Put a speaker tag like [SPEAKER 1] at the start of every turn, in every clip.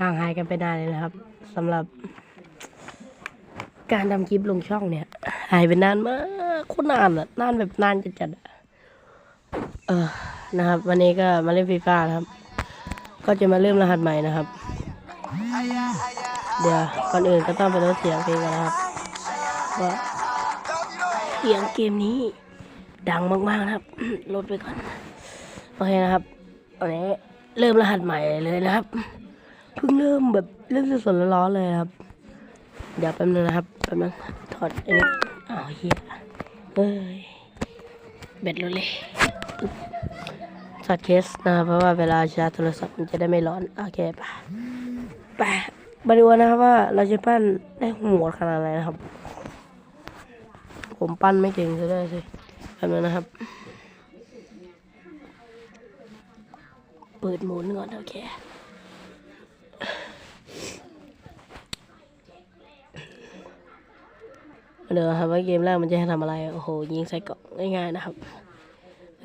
[SPEAKER 1] ห่างหายกันไปนานเลยนะครับสำหรับ การทำคลิปลงช่องเนี่ย หายไปนานมากโคตรนานอะนานแบบนานจัดๆเออนะครับ วันนี้ก็มาเล่นฟีฟ่านะครับ ก็จะมาเริ่มรหัสใหม่นะครับ เดี๋ยวก่อนอื่นก็ต้องไปลดเสียงเพลงกันนะครับว่าเสียงเกมนี้ดังมากๆนะครับลดไปก่อนโอเคนะครับ วันนี้เริ่มรหัสใหม่เลยนะครับ เพิ่งเริ่มแบบเริ่มสดๆร้อนๆเลยครับ เดี๋ยวแป๊บนึงนะครับแป๊บนึงถอดอันนี้อ้าวเฮียเฮ้ยเบ็ดเลยเลยอึ๊บถอดเคสนะเพราะว่าเวลาชาร์จโทรศัพท์มันจะได้ไม่ร้อนโอเคไปไปมาดูนะครับว่าเราจะปั้นได้หัวขนาดไหนนะครับ ผมปั้นไม่เก่งซะด้วยสิแป๊บนึงนะครับ เปิดหมุนก่อนโอเคเดี๋ยวครับว่าเกมแรกมันจะให้ทำอะไร โอ้โห ยิงใส่กล่องง่ายๆนะครับ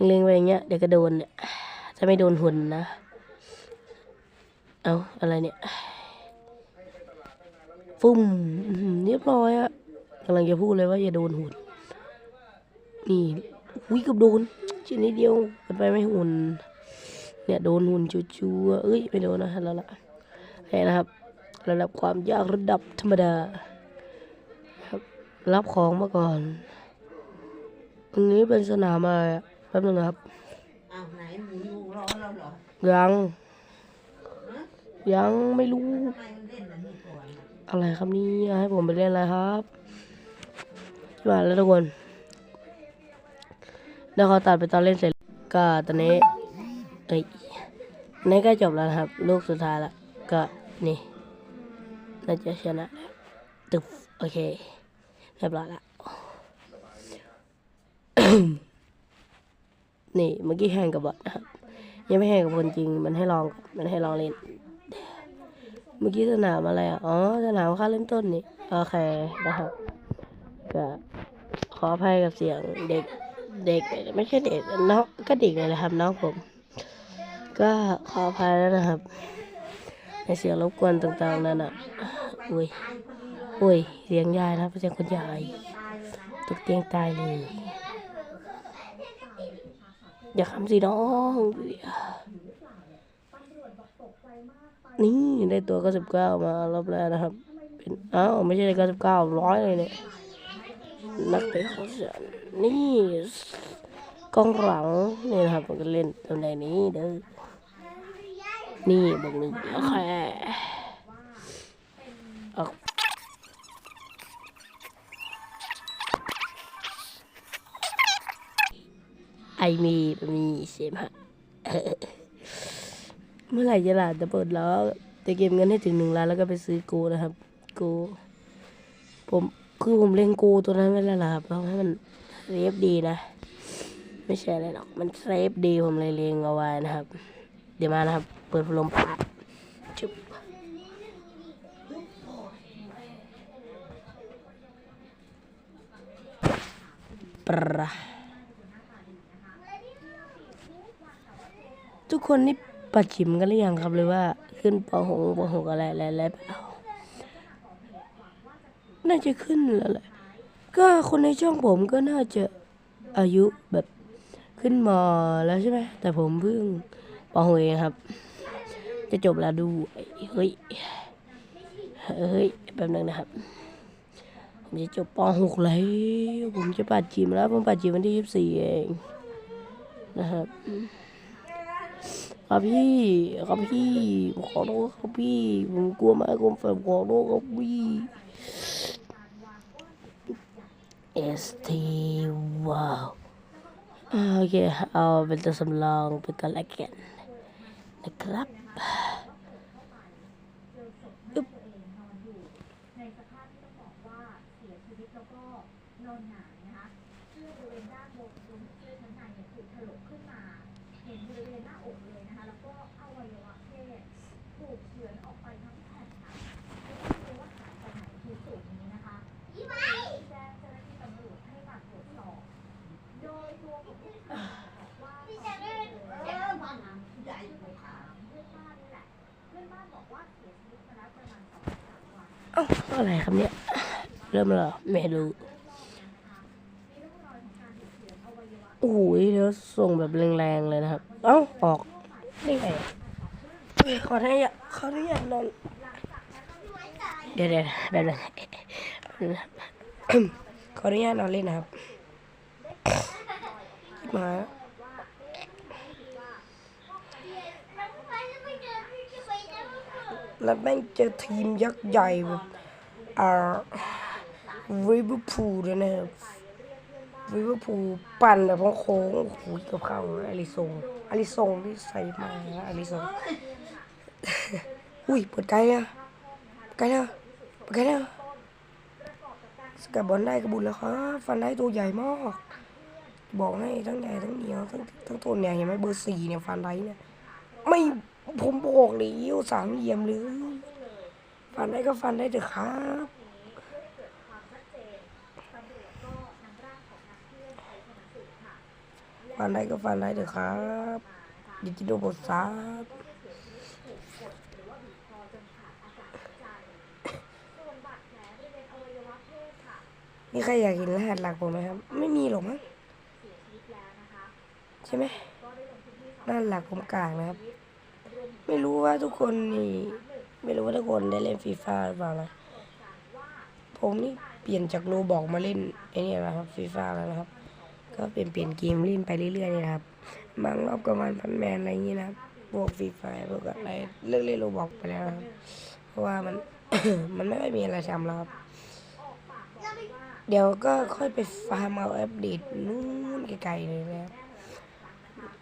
[SPEAKER 1] เล็งไปอย่างเงี้ย เดี๋ยวก็โดนเนี่ยจะไม่โดนหุ่นนะ เอาอะไรเนี่ย ฟุ่มเรียบร้อยอะกำลังจะพูดเลยว่าอย่าโดนหุ่น นี่ อุ้ยเกับโดนชิ้นนิดเดียวเกินไปไม่หุ่น เนี่ยโดนหุ่นชัวร์ๆเอ้ยไม่โดนนะแล้วล่ะโอเคนะครับ ระดับความยากระดับธรรมดารับของมาก่อนอันนี้เป็นสนามอะไรอะแป๊บนึงนะครับ
[SPEAKER 2] อ้าวไหนหมูงูร้อนแล้วเหรอ
[SPEAKER 1] ยังยังไม่รู้
[SPEAKER 2] ทำไมมันเล่นอันนี้ก่อนอะ
[SPEAKER 1] อะไรครับนี่ให้ผมไปเล่นอะไรครับมาแล้วทุกคนแล้วเขาตัดไปตอนเล่นเสร็จก็ตอนนี้ เอ้ยนนี้ก็จบแล้วครับ ลูกสุดท้ายละก็นี่น่าจะชนะแล้วตึบโอเคเรียบร้อยละนี่เมื่อกี้แข่งกับบอทนะครับ ยังไม่แข่งกับคนจริง มันให้ลองมันให้ลองเล่น เมื่อกี้สนามอะไรอ๋อสนามค่าเริ่มต้นนี่โอเคนะครับก็ขออภัยกับเสียงเด็กเด็กไม่ใช่เด็กน้องก็เด็กเลยนะครับน้องผม ก็ขออภัยแล้วนะครับ ในเสียงรบกวนต่างๆนั่นอะอุ้ยอุ้ยเสียงยายนะครับเสียงคนยายตกเตียงตายเลย อย่าคำสิน้อง นี่ได้ตัวก็สิบเก้ามารอบแรกนะครับ เป็นอ้าวไม่ใช่เก้าสิบเก้าร้อยเลยเนี่ยนักเตะของฉันนี่กองหลังนี่นะครับผมก็เล่นตำแหน่งนี้เด้อ นี่บอกหนึ่งโอเคออกไอมีมีเสมฮะเมื่อไหร่จะหลานจะเปิดล้อจะเก็บเงินให้ถึงหนึ่งล้านแล้วก็ไปซื้อโกนะครับโกผมคือผมเล่นโกตัวนั้นไว้แล้วล่ะครับเราให้มันเซฟดีนะ ไม่ใช่อะไรหรอก มันเซฟดีผมเลยเลี้ยงเอาไว้นะครับ เดี๋ยวมานะครับ เปิดลมปัดชุบปะทุกคนนี่ปัดฉิมกันหรือยังครับหรือว่าขึ้นปหงปหกอะไรอะไรอะไรเปล่าน่าจะขึ้นแล้วแหละก็คนในช่องผมก็น่าจะอายุแบบขึ้นมอแล้วใช่ไหมแต่ผมเพิ่งปหกเองครับ จะจบแล้วดูเฮ้ยเฮ้ยแป๊บนึงนะครับ ผมจะจบปหกแล้ว ผมจะปัดจิมแล้ว ผมปัดจิมวันที่ยี่สี่เองนะครับครับพี่ครับพี่ผมขอโทษครับพี่ผมกลัวมากผมแฝงขอโทษครับพี่ ST ว้าวอ่าโอเคเอาเป็นตัวสำรองไปก่อนละกันะ อ้า
[SPEAKER 3] อะไรครับเนี่ย เริ่มแล้วเหรอไม่รู้โอ้โหแล้วส่งแบบแรงๆเลยนะครับ เอ้า ออกได้ไงอะเฮ้ยขออนุญาตขออนุญาตนอนเดี๋ยวเดี๋ยวเดี๋ยวเดี๋ยวขออนุญาตนอนเล่นนะครับมา แล้วแม่งเจอทีมยักษ์ใหญ่แบบอ่าลิเวอร์พูลด้วยนะครับลิเวอร์พูลปั่นแบบโค้งโอ้โหเกับเข้าอลิซงอลิซงที่ใส่มาอลิซงอุ้ยเปิดไกลอะไกลแล้วเปิดไกลแล้วสกัดบอลได้กระบุญแล้วครับฟันได้ตัวใหญ่มาก บอกให้ทั้งใหญ่ทั้งเหนียวทั้งทั้งตัวเนี่ยเห็นไหมเบอร์สี่เนี่ยฟันได้เนี่ยไม่ ผมบอกแล้วสามเหลี่ยมเลยฟันได้ก็ฟันได้เถอะครับฟันได้ก็ฟันได้เถอะครับดิจิโดบทซับมีใครอยากเห็นรหัสหลักผมไหมครับ ไม่มีหรอกมั้งใช่ไหมรหัสหลักผมกลางนะครับ ไม่รู้ว่าทุกคนนี่ไม่รู้ว่าทุกคนได้เล่นฟีฟ่าหรือเปล่านะผมนี่เปลี่ยนจากโลบอกมาเล่นไอ้นี่นะครับฟีฟ่าแล้วนะครับ ก็เปลี่ยนเปลี่ยนเกมเล่นไปเรื่อยๆนี่นะครับบางรอบก็มันพันแมนอะไรอย่างนี้นะบพวกฟีฟ่าพวกอะไรเลิกเล่นโลบอกไปแล้วนะครับเพราะว่ามัน มันไม่ค่อยมีอะไรทำแล้วครับเดี๋ยวก็ค่อยไปฟาร์มเอาอัปเดตนู่นไกลๆเลยนะครับ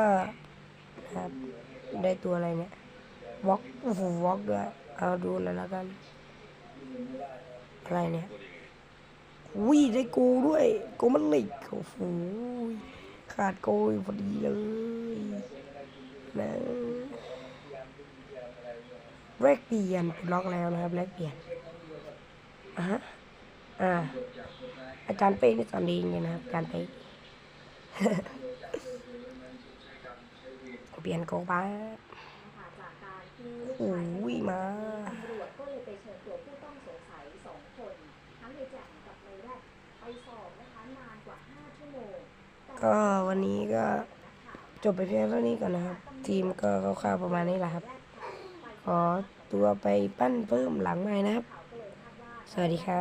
[SPEAKER 3] ะครับได้ตัวอะไรเนี่ยวอกโอ้โหวอกด้วยเอาดูหน่อยแล้วกัน อะไรเนี่ยอุ้ยได้กูด้วยกูมันหล็กโอ้โหขาดโกยพอดีเลยนะแรกเปลี่ยนลดล็อกแล้วนะครับแรกเปลี่ยนอะฮะ อ่า อาจารย์เป้นี่สอนดีจริงนะครับอาจารย์เป้เปลี่ยนโกงไปโอ้ยมา
[SPEAKER 4] งสงสัยสองคนทั้งในแจ่มา
[SPEAKER 3] ก็วันนี้ก็จบไปเพียงเท่านี้ก่อนนะครับ ทีมก็คร่าวๆประมาณนี้แหละครับ ขอตัวไปปั้นเพิ่มหลังใหม่นะครับ สวัสดีครับ